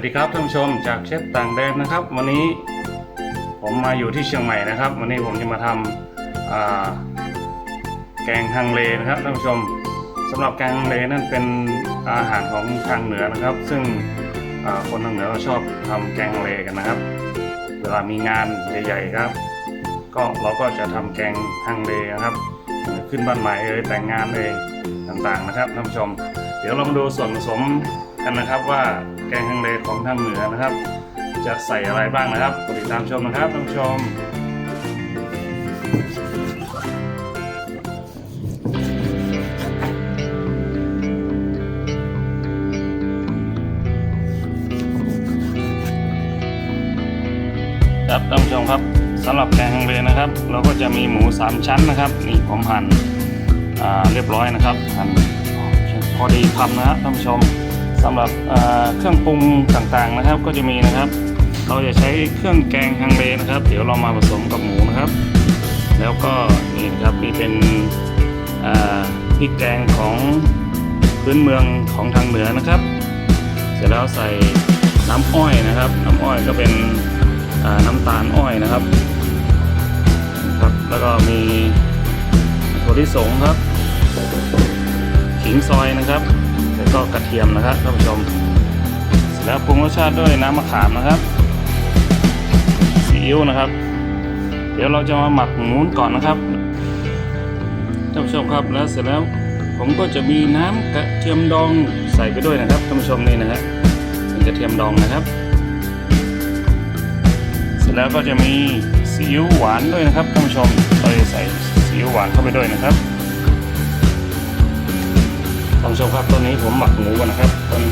วัสดีครับท่านผู้ชมจากเชฟต่างแดนนะครับ วันนี้ผมมาอยู่ที่เชียงใหม่นะครับ วันนี้ผมจะมาทำอ่าแกงฮังเลนะครับท่านผู้ชมสำหรับแกงฮังเลนั่นเป็นอาหารของทางเหนือนะครับ ซึ่งคนทางเหนือชอบทำแกงฮังเลกันนะครับ เวลามีงานใหญ่ๆครับ ก็เราก็จะทำแกงฮังเลนะครับ ขึ้นบ้านใหม่เอ่ยแต่งงานเอ่ยต่างๆนะครับท่านผู้ชม เดี๋ยวเรามาดูส่วนผสมกันนะครับว่า แกงฮังเลของทางเหนือนะครับ จะใส่อะไรบ้างนะครับกดติดตามชมนะครับท่านผู้ชมครับท่านผู้ชมครับสำหรับแกงฮังเลนะครับ เราก็จะมีหมูสามชั้นนะครับนี่ผมหั่นเรียบร้อยนะครับหั่นพอดีคำนะครับท่านผู้ชม สำหรับเครื่องปรุงต่างๆนะครับ ก็จะมีนะครับ เราจะใช้เครื่องแกงฮังเลนะครับ เดี๋ยวเรามาผสมกับหมูนะครับ แล้วก็นี่นะครับนี่เป็นพริกแกงของพื้นเมืองของทางเหนือนะครับ เสร็จแล้วใส่น้ำอ้อยนะครับ น้ำอ้อยก็เป็นน้ำตาลอ้อยนะครับครับแล้วก็มีถั่วลิสงครับ ขิงซอยนะครับ ก็กระเทียมนะครับท่านผู้ชม เสร็จแล้วปรุงรสชาติด้วยน้ำมะขามนะครับซีอิ๊วนะครับ เดี๋ยวเราจะมาหมักหมูนก่อนนะครับท่านผู้ชมครับแล้วเสร็จแล้วผมก็จะมีน้ำกระเทียมดองใส่ไปด้วยนะครับท่านผู้ชมนี่นะฮะเป็นกระเทียมดองนะครับ เสร็จแล้วก็จะมีซีอิ๊วหวานด้วยนะครับท่านผู้ชมเราจะใส่ซีอิ๊วหวานเข้าไปด้วยนะครับ ท่านผู้ชมครับตอนนี้ผมหมักหมูก่อนนะครับตอน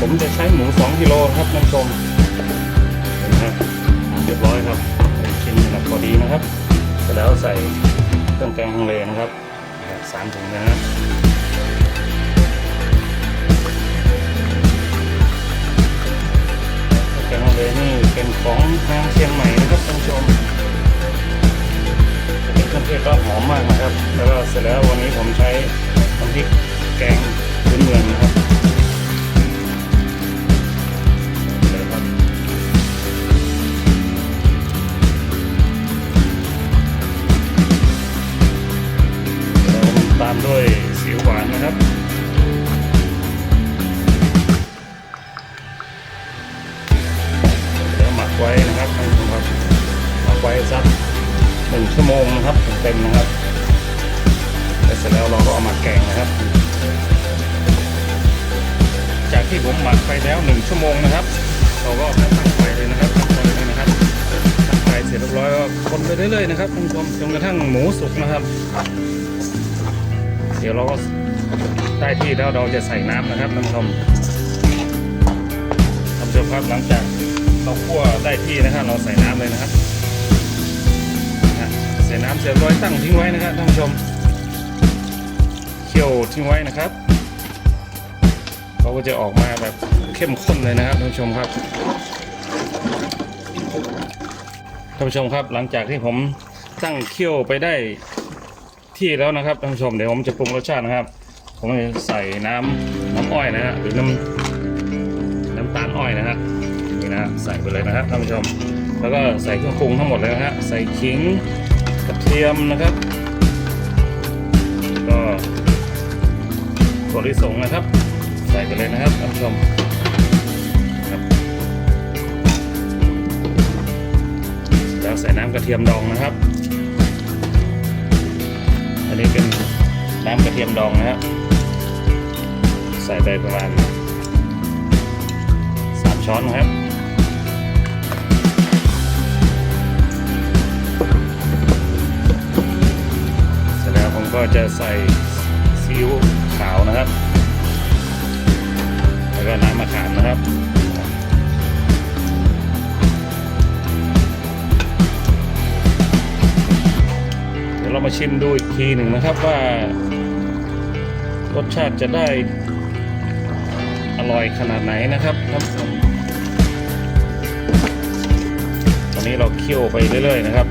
ผมจะใช้หมู2กิโลครับท่านผู้ชมเห็นไหมครับเรียบร้อยครับชิ้นหนักพอดีนะครับเสร็จแล้วใส่เครื่องแกงฮังเลนะครับสามถุงนะครับแกงฮังเลนี่เป็นของทางเชียงใหม่นะครับท่านผู้ชมเป็นเครื่องเทศก็หอมมากนะครับ แล้วก็เสร็จแล้ววันนี้ผมใช้ ครับเต็มๆนะครับแล้วเสร็จแล้วเราก็เอามาแกงนะครับ จากที่ผมหมักไปแล้วหนึ่งชั่วโมงนะครับ เราก็ตั้งไฟเลยนะครับตั้งไฟเลยนะครับตั้งไฟเสร็จเรียบร้อยก็คนไปเรื่อยๆนะครับท่านผู้ชมจนกระทั่งหมูสุกนะครับ เดี๋ยวเราก็ได้ที่แล้วเราจะใส่น้ำนะครับท่านผู้ชมท่านผู้ชมครับหลังจากเราคั่วได้ที่นะครับ เราใส่น้ำเลยนะครับนะ ส่น้ำเสร็จเรียบร้อยตั้งทิ้งไว้นะครับท่านผู้ชมเคี่ยวทิ้งไว้นะครับเขาก็จะออกมาแบบเข้มข้นเลยนะครับท่านผู้ชมครับท่านผู้ชมครับ หลังจากที่ผมตั้งเคี่ยวไปได้ที่แล้วนะครับท่านผู้ชมเดี๋ยวผมจะปรุงรสชาตินะครับ ผมจะใส่น้ำน้ำอ้อยนะฮะหรือน้ำน้ำตาลอ้อยนะฮะนี่นะฮะใส่ไปเลยนะครับท่านผู้ชม แล้วก็ใส่เครื่องปรุงทั้งหมดเลยนะฮะใส่ขิง ระเทียมนะครับ ก็ถั่วลิสงนะครับ ใส่ไปเลยนะครับท่านผู้ชมครับแล้วใส่น้ำกระเทียมดองนะครับ อันนี้เป็นน้ำกระเทียมดองนะครับใส่ไปประมาณสามช้อนนะครับ ก็จะใส่ซีอิ๊วขาวนะครับ แล้วก็น้ำมะขามนะครับเดี๋ยวเรามาชิมดูอีกทีหนึ่งนะครับว่ารสชาติจะได้อร่อยขนาดไหนนะครับท่านผู้ชมตอนนี้เราเคี่ยวไปเรื่อยๆนะครับ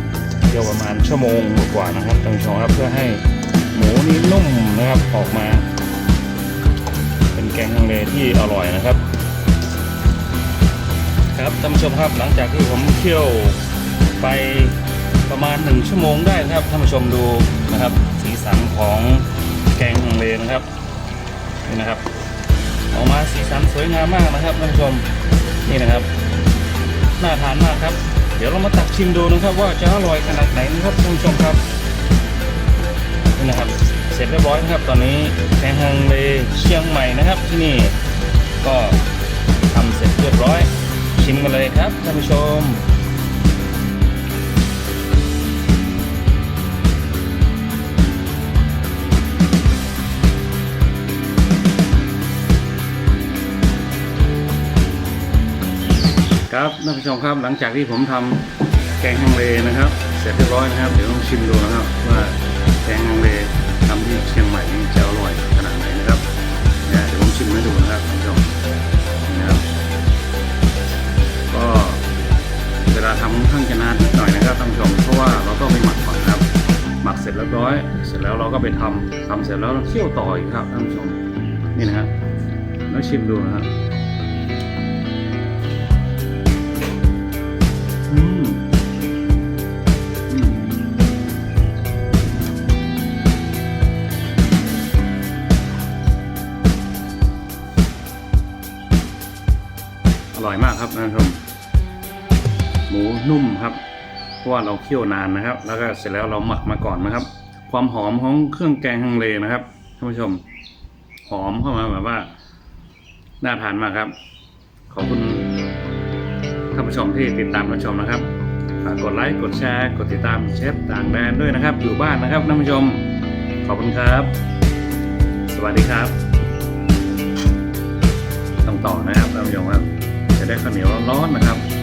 เคี่ยวประมาณชั่วโมงกว่าๆนะครับท่านผู้ชมครับเพื่อให้ ออกมา เป็นแกงฮังเลที่อร่อยนะครับ ครับท่านผู้ชมครับหลังจากที่ผมเคี่ยวไปประมาณหนึ่งชั่วโมงได้นะครับท่านผู้ชมดูนะครับ สีสันของแกงฮังเลนะครับนี่นะครับ ออกมาสีสันสวยงามมากนะครับท่านผู้ชมนี่นะครับน่าทานมากครับ เดี๋ยวเรามาตักชิมดูนะครับ ว่าจะอร่อยขนาดไหนนะครับท่านผู้ชมครับนี่นะครับ เสร็จเรียบร้อยครับ ตอนนี้แกงฮังเลเชียงใหม่นะครับที่นี่ก็ทำเสร็จเรียบร้อย ชิมกันเลยครับท่านผู้ชมครับท่านผู้ชมครับหลังจากที่ผมทำแกงฮังเลนะครับ เสร็จเรียบร้อยนะครับ เดี๋ยวต้องชิมดูนะครับว่า เชียงใหม่นี่จะอร่อยขนาดไหนนะครับเนี่ยเดี๋ยวผมชิมให้ดูนะครับท่านผู้ชมนี่นะครับ ก็เวลาทำค่อนข้างจะนานนิดหน่อยนะครับท่านผู้ชมเพราะว่าเราต้องไปหมักก่อนครับ หมักเสร็จเรียบร้อย เสร็จแล้วเราก็ไปทำทำเสร็จแล้วเราเคี่ยวต่ออีกครับท่านผู้ชมนี่นะครับแล้วชิมดูนะครับ อืม ร่อยมากครับท่านผู้ชมหมูนุ่มครับเพราะว่าเราเคี่ยวนานนะครับ แล้วก็เสร็จแล้วเราหมักมาก่อนนะครับ ความหอมของเครื่องแกงฮังเลนะครับท่านผู้ชม หอมเข้ามาแบบว่าน่าทานมากครับ ขอบคุณท่านผู้ชมที่ติดตามรับชมนะครับฝากกดไลค์กดแชร์กดติดตามเชฟต่างแดนด้วยนะครับ อยู่บ้านนะครับท่านผู้ชมขอบคุณครับ สวัสดีครับ ต้องต่อนะครับท่านผู้ชมครับ จะได้ข้าวเหนียวร้อนๆนะครับ